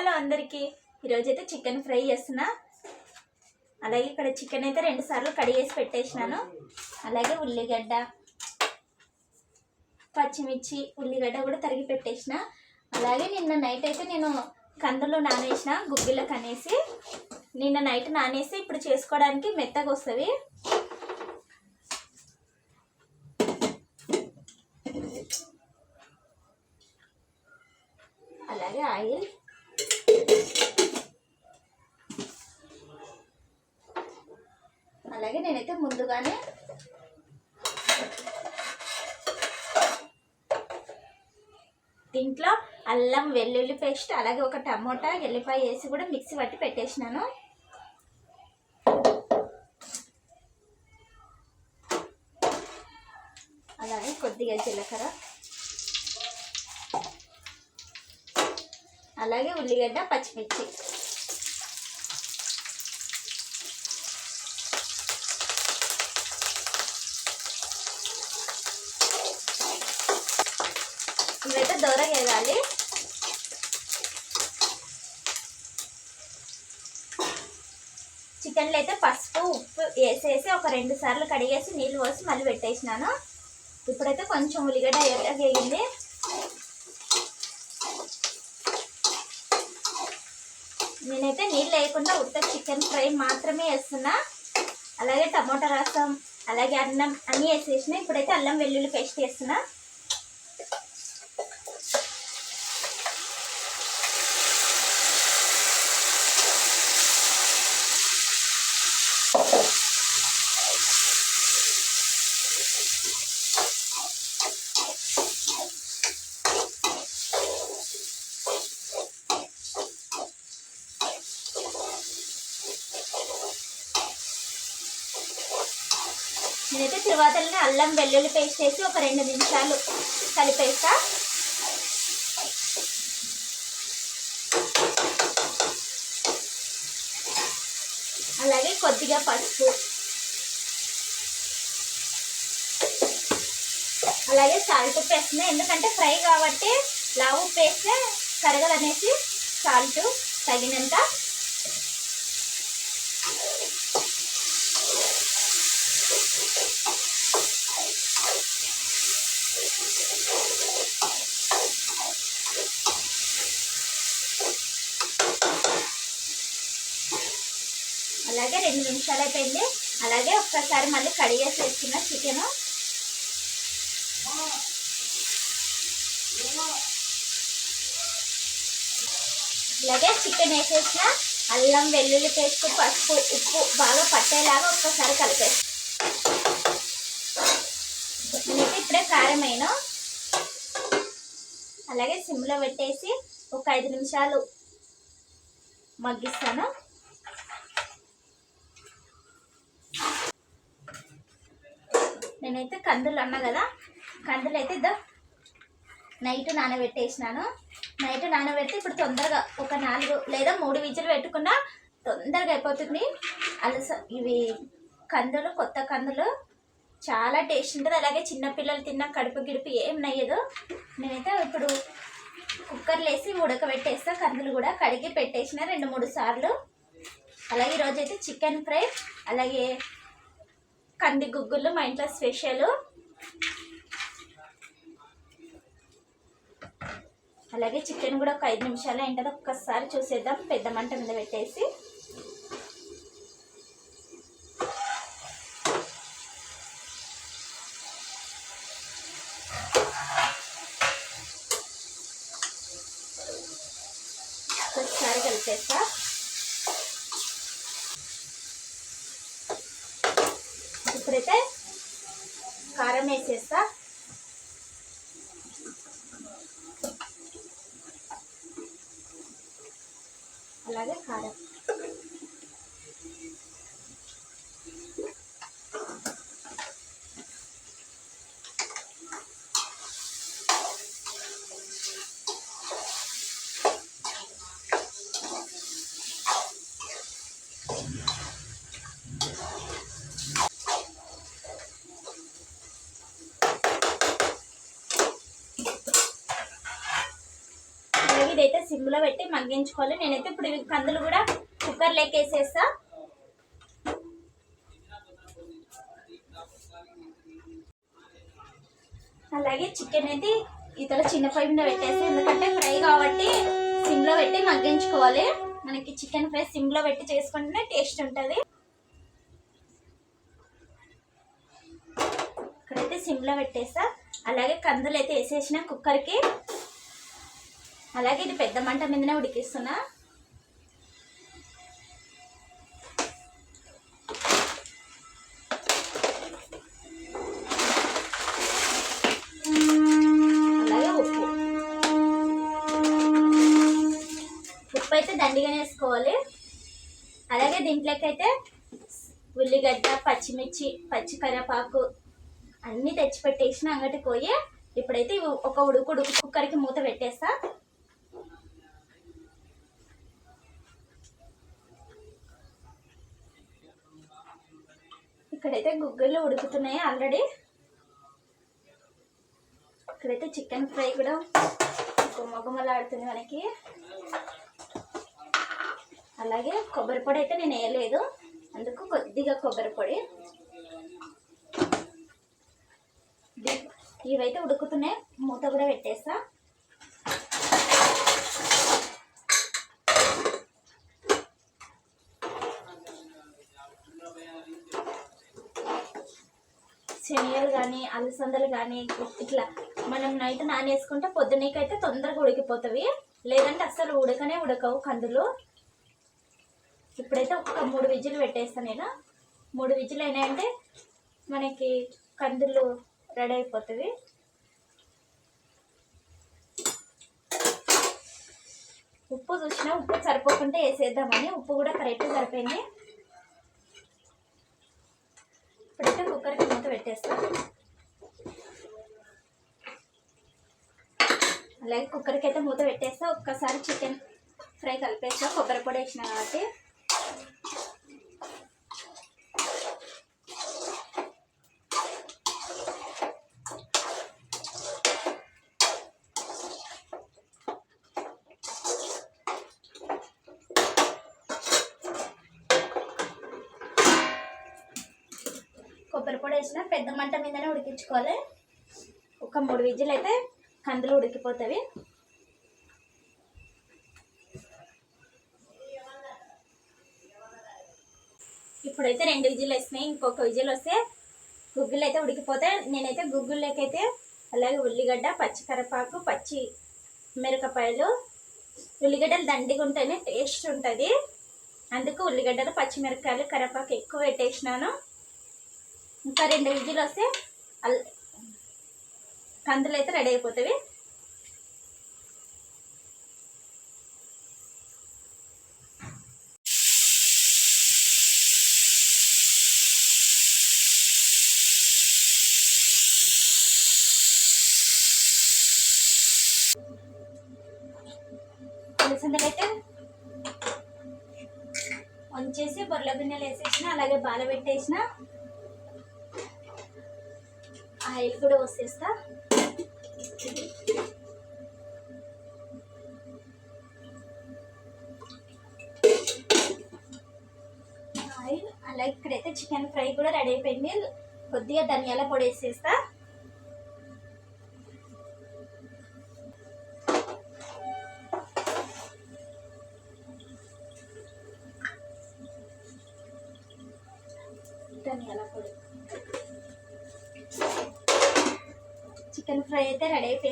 Hello అందరికీ. ఈరోజైతే chicken fry చేస్తున్నా. అలాగే ఇక్కడ చికెన్ అయితే రెండు సార్లు కడిగేసి పెట్టేసినాను. అలాగే ఉల్లిగడ్డ పచ్చిమిర్చి ఉల్లిగడ్డ కూడా తరిగి పెట్టేసిన. అలాగే నిన్న నైట్ అయితే నేను కందులు నానేసిన గుగ్గిళ్ళకి అనేసి నిన్న నైట్ నానేసి ఇప్పుడు చేసుకోవడానికి మెత్తగా వస్తుంది అలాగే ఆయిల్ అలాగే నేనైతే ముందుగానే దీంట్లో అల్లం వెల్లుల్లి పేస్ట్ అలాగే ఒక టమోటా ఎల్లిపాయ వేసి కూడా మిక్సీ పట్టి పెట్టేసినాను. అలాగే కొద్దిగా జీలకర్ర. అలాగే ఉల్లిగడ్డ పచ్చిమిర్చి. చికెన్లో అయితే పసుపు ఉప్పు వేసేసి ఒక రెండు సార్లు కడిగేసి నీళ్ళు పోసి మళ్ళీ పెట్టేసినాను. ఇప్పుడైతే కొంచెం ఉల్లిగడ్డ ఎర్రగా వేగింది. నేనైతే నీళ్ళు వేయకుండా ఉత్త చికెన్ ఫ్రై మాత్రమే వేస్తున్నా. అలాగే టమోటా రసం అలాగే అన్నం అన్నీ వేసేసిన ఇప్పుడైతే అల్లం వెల్లుల్లి పేస్ట్ వేస్తున్నా. నేనైతే తిరువాతలని అల్లం వెల్లుల్లి పేస్ట్ వేసి ఒక రెండు నిమిషాలు కలిపేస్తా. అలాగే కొద్దిగా పసుపు. అలాగే సాల్ట్ ఉప్పు ఎందుకంటే ఫ్రై కాబట్టి లావు ఉప్పు వేస్తే కరగదనేసి సాల్ట్ తగినంత అలాగే రెండు అయిపోయింది అలాగే ఒక్కసారి మళ్ళీ కడిగేసి వేసుకున్న చికెన్. అలాగే చికెన్ వేసేసిన అల్లం వెల్లుల్లి పేస్ట్ పసుపు ఉప్పు బాగా పట్టేలాగా ఒక్కసారి కలిపేసి. నేనైతే ఇప్పుడే కారం అయినా అలాగే సిమ్లో పెట్టేసి ఒక ఐదు నిమిషాలు మగ్గిస్తాను. నేనైతే కందులు అన్నా కదా. కందులు అయితే ఇద్దా నైట్ నానబెట్టేసినాను. నైట్ నానబెడితే ఇప్పుడు తొందరగా ఒక నాలుగు లేదా మూడు విజులు పెట్టుకున్నా తొందరగా అయిపోతుంది. అలస ఇవి కందులు కొత్త కందులు చాలా టేస్ట్ ఉంటుంది. అలాగే చిన్నపిల్లలు తిన్న కడుపు గిడుపు ఏం నయ్యదు. నేనైతే ఇప్పుడు కుక్కర్లు వేసి ఉడకబెట్టేస్తా. కందులు కూడా కడిగి పెట్టేసిన రెండు మూడు సార్లు. అలాగే ఈరోజైతే చికెన్ ఫ్రై అలాగే కంది గుగ్గులు మా ఇంట్లో స్పెషల్. అలాగే చికెన్ కూడా ఒక ఐదు నిమిషాలు ఏంటో ఒక్కసారి చూసేద్దాం. పెద్ద మంట మీద పెట్టేసి. ఒకసారి కలిపేస్తా ఇప్పుడైతే కారం వేసేస్తా అలాగే కారం ఇదైతే సిమ్లో పెట్టి మగ్గించుకోవాలి. నేనైతే ఇప్పుడు ఇవి కందులు కూడా కుక్కర్ వేసేస్తా. అలాగే చికెన్ అయితే ఇతర చిన్న ఫ్రై మీద పెట్టేసి ఎందుకంటే ఫ్రై కాబట్టి సిమ్లో పెట్టి మగ్గించుకోవాలి. మనకి చికెన్ ఫ్రై సిమ్లో పెట్టి చేసుకుంటేనే టేస్ట్ ఉంటుంది. ఇక్కడైతే సిమ్లో పెట్టేస్తా. అలాగే కందులు అయితే వేసేసిన కుక్కర్కి అలాగే ఇది పెద్ద మంట మీదనే ఉడికిస్తున్నా. అలాగే ఉప్పు. ఉప్పు అయితే దండిగానే వేసుకోవాలి. అలాగే దీంట్లోకైతే ఉల్లిగడ్డ పచ్చిమిర్చి పచ్చి కరివేపాకు అన్నీ తెచ్చి పెట్టేసిన అంగటి పోయి ఇప్పుడైతే ఒక ఉడుకు ఉడుకు కుక్కర్కి మూత పెట్టేస్తా. ఇక్కడైతే గుగ్గిళ్ళు ఉడుకుతున్నాయి ఆల్రెడీ ఇక్కడైతే చికెన్ ఫ్రై కూడా గుమ్మగుమ్మలాడుతుంది మనకి. అలాగే కొబ్బరి పొడి అయితే నేను వేయలేదు. అందుకు కొద్దిగా కొబ్బరి పొడి. ఇవైతే ఉడుకుతున్నాయి. మూత కూడా పెట్టేస్తా. శనియలు కానీ అలసందలు కానీ ఇట్లా మనం నైట్ నానేసుకుంటే పొద్దునకైతే తొందరగా ఉడికిపోతుంది లేదంటే అస్సలు ఉడకనే ఉడకవు కందులు. ఇప్పుడైతే ఒక మూడు విజులు పెట్టేస్తాను నేను. మూడు విజులు అయినాయంటే మనకి కందులు రెడీ అయిపోతుంది ఉప్పు చూసినా ఉప్పు సరిపోకుంటే వేసేద్దామని. ఉప్పు కూడా కరెక్ట్ సరిపోయింది ఇప్పుడైతే పెట్టేస్తాను అలాగే కుక్కర్కి అయితే మూత పెట్టేస్తా. ఒక్కసారి చికెన్ ఫ్రై కలిపేస్తా. కొబ్బరి పొడి వేసిన కాబట్టి కొబ్బరి పొడి వేసిన పెద్ద మంట మీదనే ఉడికించుకోవాలి. ఒక మూడు విజిల్ అయితే కందులు ఉడికిపోతాయి. ఇప్పుడైతే రెండు విజిల్ వేసినాయి ఇంకొక విజిల్ వస్తే గుగ్గులు అయితే ఉడికిపోతే నేనైతే గుగ్గులకైతే అలాగే ఉల్లిగడ్డ పచ్చి పచ్చి మిరపకాయలు ఉల్లిగడ్డలు దండిగా ఉంటేనే టేస్ట్ ఉంటుంది. అందుకు ఉల్లిగడ్డలు పచ్చిమిరపకాయలు కరపాకు ఎక్కువ పెట్టేసినాను ఇంకా రెండు విజులు వస్తే అల్ కందులు అయితే రెడీ అయిపోతాయి అలసందలు అయితే వంచేసి బొర్ల గిన్నెలు వేసేసిన అలాగే బాల పెట్టేసిన. ఆయిల్ కూడా పోసేస్తా ఆయిల్ అలాగే ఇక్కడైతే చికెన్ ఫ్రై కూడా రెడీ అయిపోయింది. కొద్దిగా ధనియాల పొడి వేసేస్తా.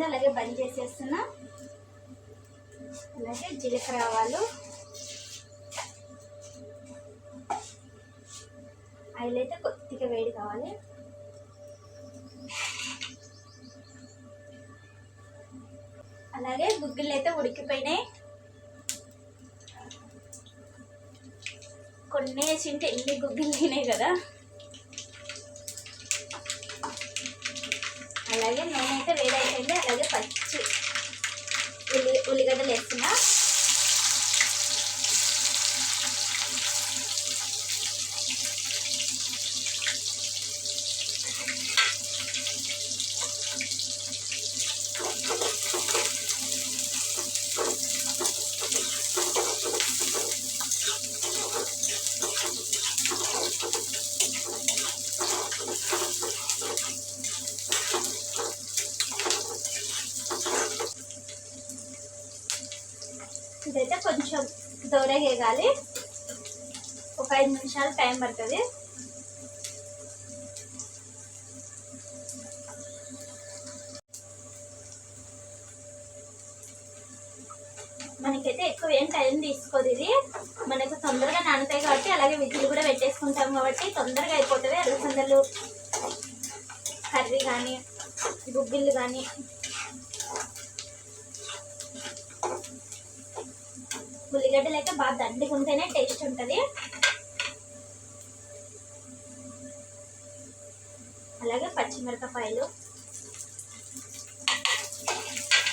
అయిపోయింది అలాగే బంద్ చేసేస్తున్నా. అలాగే జీలకర్ర ఆవాలు ఆయిల్ అయితే కొద్దిగా వేడి కావాలి. అలాగే గుగ్గిళ్ళు అయితే ఉడికిపోయినాయి. కొన్ని వేసింటే ఎన్ని గుగ్గిళ్ళు తినాయి కదా అలాగే నేనైతే వేడైపోయింది అలాగే పచ్చి ఉల్లి ఉల్లిగడ్డలు వేస్తున్నా ఇదైతే కొంచెం వేగాలి ఒక ఐదు నిమిషాలు టైం పడుతుంది. మనకైతే ఎక్కువ ఏం టైం తీసుకోదు ఇది. మనకు తొందరగా నానుతాయి కాబట్టి అలాగే విజిల్ కూడా పెట్టేసుకుంటాం కాబట్టి తొందరగా అయిపోతుంది. అలసందలు కర్రీ కానీ గుగ్గిళ్ళు కానీ. ఉల్లిగడ్డలు అయితే బాగా దండిగా ఉంటేనే టేస్ట్ ఉంటుంది. అలాగే పచ్చిమిరపకాయలు.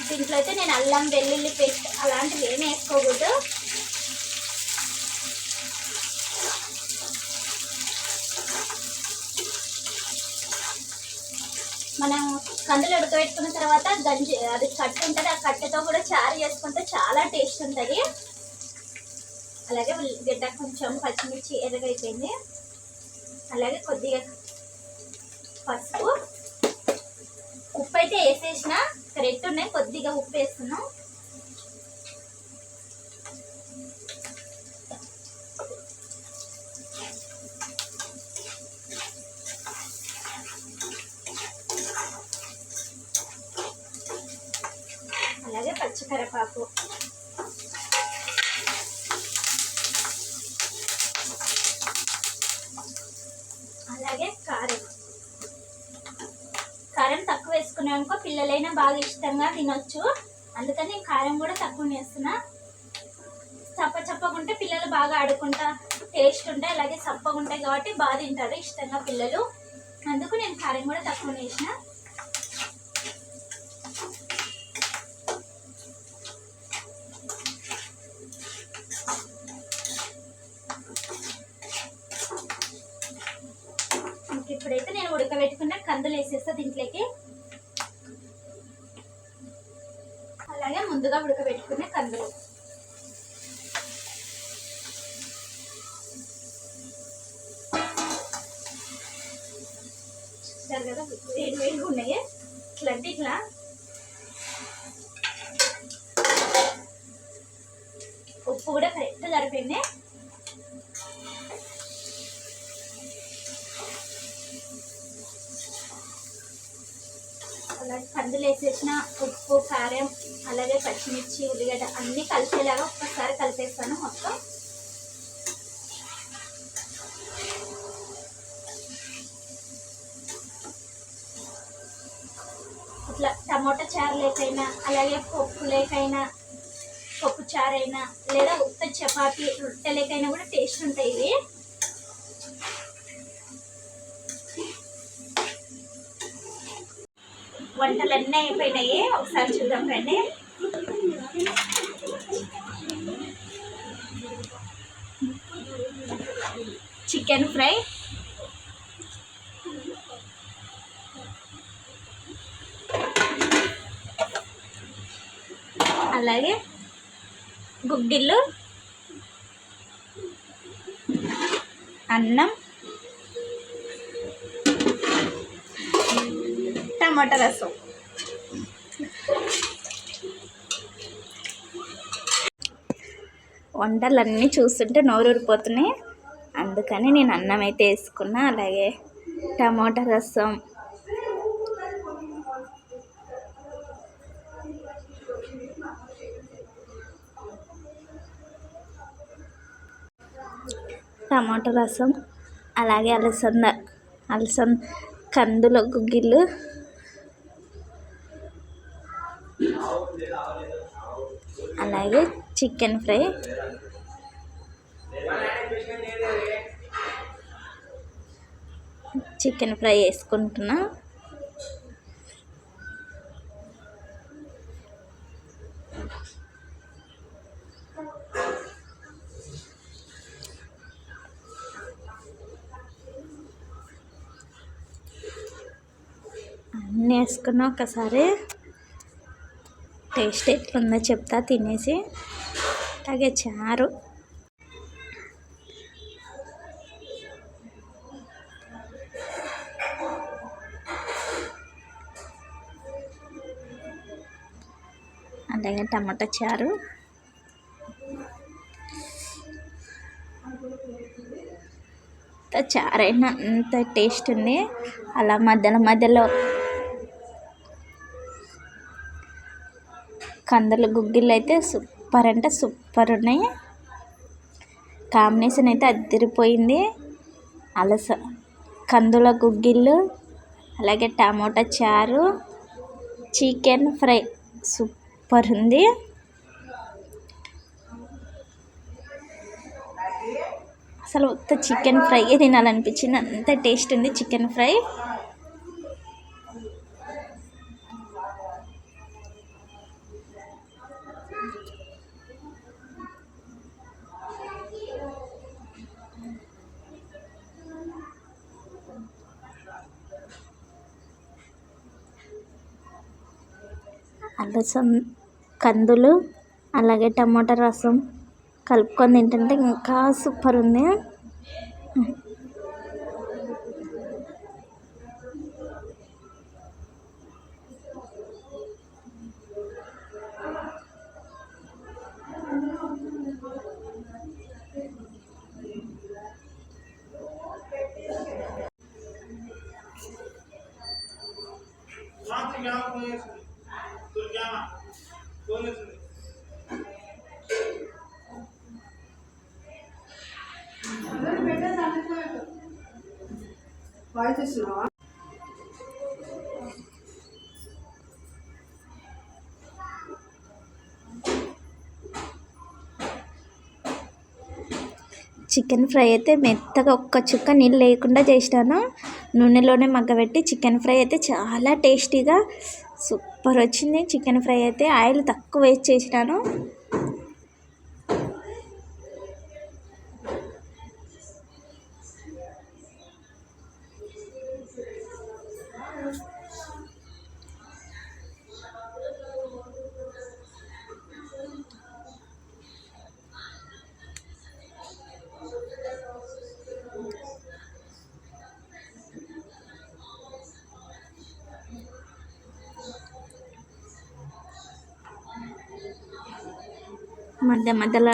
దీంట్లో అయితే నేను అల్లం వెల్లుల్లి పేస్ట్ అలాంటివి ఏమి వేసుకోకూడదు. మనం కందులు ఉడకబెట్టుకున్న తర్వాత గంజి అది కట్టు ఉంటుంది ఆ కట్టెతో కూడా చారు చేసుకుంటే చాలా టేస్ట్ ఉంటుంది. అలాగే ఉల్లిగడ్డ కొంచెం పచ్చిమిర్చి ఎర్రగైపోయింది. అలాగే కొద్దిగా పసుపు. ఉప్పు అయితే వేసేసిన రెడ్ ఉన్నాయి కొద్దిగా ఉప్పు వేస్తున్నాం. టేస్ట్ ఉంటాయి అలాగే సప్పగా ఉంటాయి కాబట్టి బాగా తింటారు ఇష్టంగా పిల్లలు. అందుకు నేను కారం కూడా తక్కువ వేసిన. ఇప్పుడైతే నేను ఉడకబెట్టుకున్న కందులు వేసేస్తా దీంట్లోకి. అలాగే ముందుగా ఉడకబెట్టుకున్న కందులు. చూసారు కదా వేడి వేడిగా ఉన్నాయి. ఇట్లా అంటే ఇట్లా. ఉప్పు కూడా కరెక్ట్ సరిపోయింది. అలాగే కందులు వేసేసిన ఉప్పు కారం అలాగే పచ్చిమిర్చి ఉల్లిగడ్డ అన్నీ కలిసేలాగా ఒక్కసారి కలిపేస్తాను మొత్తం. టమోటా చారు లేకైనా అలాగే పప్పు లేకైనా పప్పు చారైనా లేదా ఉత్త చపాతి రొట్టెలకైనా కూడా టేస్ట్ ఉంటాయి ఇవి. వంటలు అన్నీ అయిపోయినాయి. ఒకసారి చూద్దాం రండి. చికెన్ ఫ్రై అలాగే గుగ్గిళ్ళు అన్నం టమాటా రసం. వంటలన్నీ చూస్తుంటే నోరూరిపోతున్నాయి. అందుకని నేను అన్నం అయితే వేసుకున్నా. అలాగే టమాటా రసం టమాటో రసం అలాగే అలసంద అలసంద కందుల గుగ్గిళ్ళు అలాగే చికెన్ ఫ్రై. చికెన్ ఫ్రై వేసుకుంటున్నా. అన్నీ వేసుకున్నా ఒకసారి. టేస్ట్ ఎట్లుందో చెప్తా తినేసి అలాగే చారు. అలాగే టమాటా చారు. చారైనా అంత టేస్ట్ ఉంది. అలా మధ్యలో మధ్యలో కందుల గుగ్గిళ్ళు అయితే సూపర్ అంటే సూపర్ ఉన్నాయి కాంబినేషన్ అయితే అదిరిపోయింది అలస కందుల గుగ్గిళ్ళు అలాగే టమోటా చారు చికెన్ ఫ్రై సూపర్ ఉంది అసలు చికెన్ ఫ్రై తినాలనిపించింది. అంత టేస్ట్ ఉంది చికెన్ ఫ్రై. రసం కందులు అలాగే టమాటా రసం కలుపుకొని తింటుంటే ఇంకా సూపర్ ఉంది. చేస్తున్నావా చికెన్ ఫ్రై అయితే మెత్తగా ఒక్క చుక్క నీళ్ళు లేకుండా చేసినాను. నూనెలోనే మగ్గబెట్టి చికెన్ ఫ్రై అయితే చాలా టేస్టీగా సూపర్ వచ్చింది. చికెన్ ఫ్రై అయితే ఆయిల్ తక్కువ వేస్ట్ చేసినాను. మధ్య మధ్యలో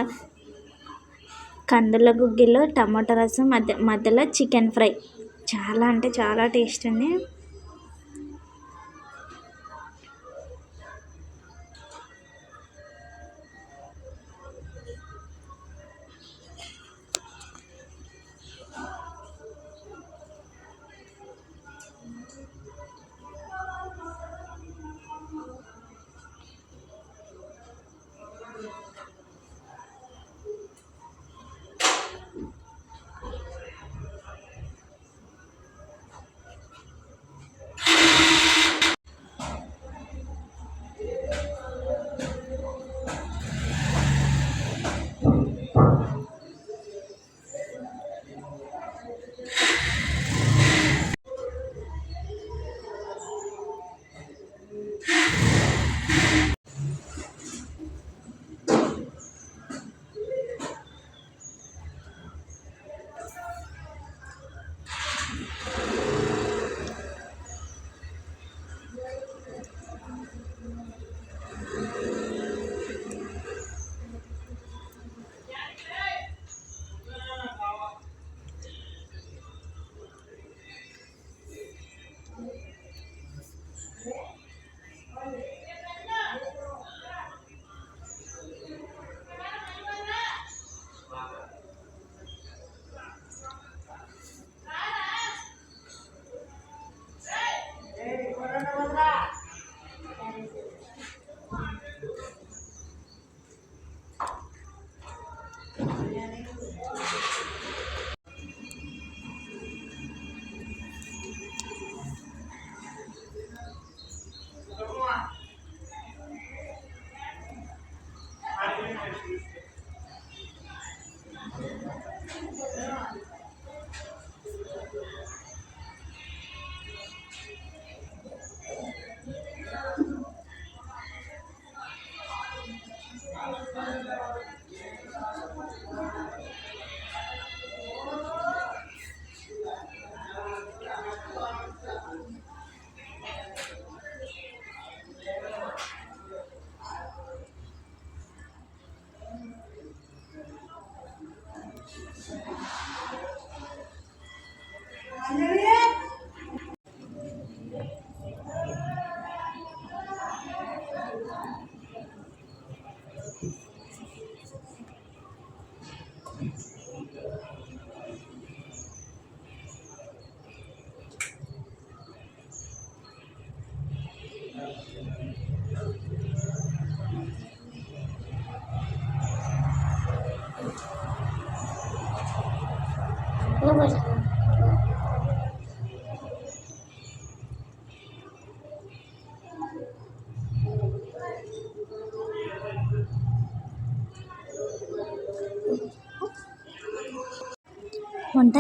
కందుల గుగ్గిలో టమాటా రసం మధ్య మధ్యలో చికెన్ ఫ్రై. చాలా అంటే చాలా టేస్ట్ ఉంది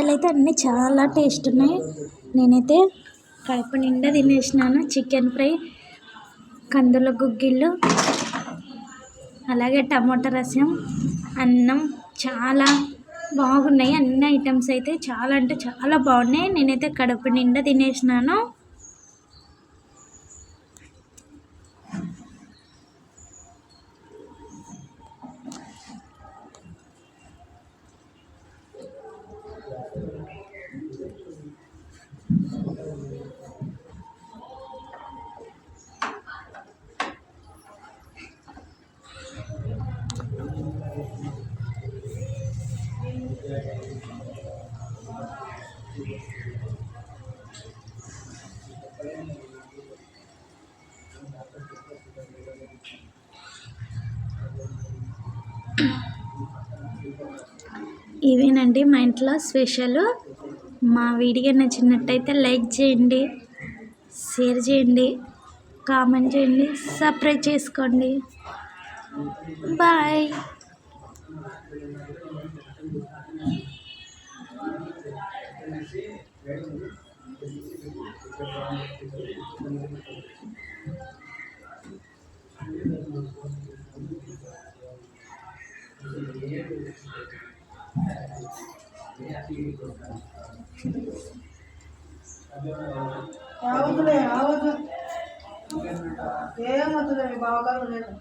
వంటలు అయితే అన్నీ చాలా టేస్ట్ ఉన్నాయి. నేనైతే కడుపు నిండా తినేసినాను. చికెన్ ఫ్రై కందుల గుగ్గిళ్ళు అలాగే టమాటా రసం అన్నం చాలా బాగున్నాయి. అన్ని ఐటమ్స్ అయితే చాలా అంటే చాలా బాగున్నాయి. నేనైతే కడుపు నిండా తినేసినాను. ఇవేనండి మా ఇంట్లో స్పెషల్. మా వీడియో నచ్చినట్టయితే లైక్ చేయండి షేర్ చేయండి కామెంట్ చేయండి సబ్స్క్రైబ్ చేసుకోండి. బాయ్. ఆవద్దులే ఆవద్దు ఏమవుతుంది బావగారు లేదు